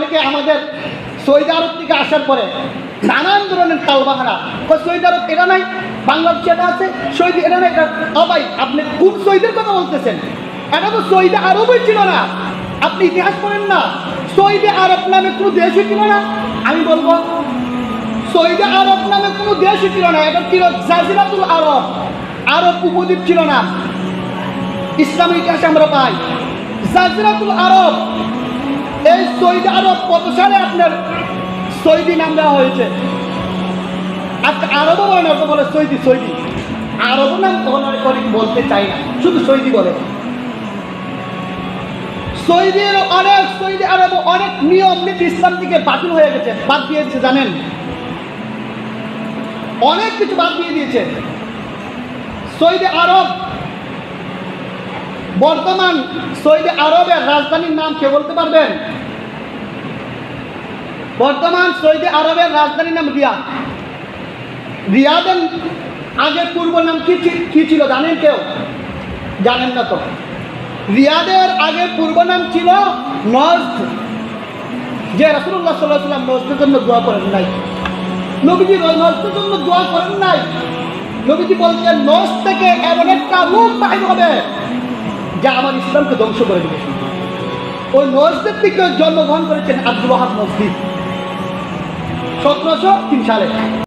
অনেকে আমাদের সৌদি আরব থেকে আসার পরে নানান ধরনের তালবাহারা সৌদি আরব, এটা নাই? বাংলাদেশ এটা আছে সৌদি এটা নাই? ভাই, আপনি কোন সৌদির কথা বলতেছেন? এটা তো সৌদি আরবই ছিল না। আপনি ইতিহাস পড়েন না। সৌদি আরব নামে কোনো দেশই ছিল না। আমি বলব সৌদি আরব নামে কোনো দেশই ছিল না। এটা ছিল জাজিরাতুল আরব। আরব উপদ্বীপ ছিল না। ইসলামের ইতিহাসে আমরা পাই। জাজিরাতুল আরব। সৌদি আরব কত সালে আপনার সৌদি নাম দেওয়া হয়েছে। আজকে আরবও বলে না বলে সৌদি সৌদি। আরব নাম কখনো করে বলতে চাই না, শুধু সৌদি বলে। সৌদির অনেক, সৌদি আরব অনেক নিয়ম, নীতি ইসলাম থেকে বাতিল হয়ে গেছে, বাদ দিয়ে দিয়েছে, জানেন? অনেক কিছু বাদ দিয়ে দিয়েছে। সৌদি আরব, বর্তমান সৌদি আরবের রাজধানীর নাম কে বলতে পারবেন? বর্তমান সৌদি আরবের রাজধানীর নাম রিয়াদ। রিয়াদের আগের পূর্ব নাম কি কি ছিল জানেন কেউ? জানেন না তো। রিয়াদের আগে পূর্ব নাম ছিল নজদ। যে রাসুল্লাহ সাল্লাহ সাল্লাম নজদের জন্য দোয়া করেন নাই। নবীজি নজদের জন্য দোয়া করেন নাই। নবীজি বলছেন নজ থেকে এমন একটা রূপ বাহির হবে যা আমার ইসলামকে ধ্বংস করে দেবে। ওই নজদের থেকে জন্মগ্রহণ করেছেন আব্দুল ওয়াহাব সতেরোশো তিন সালে।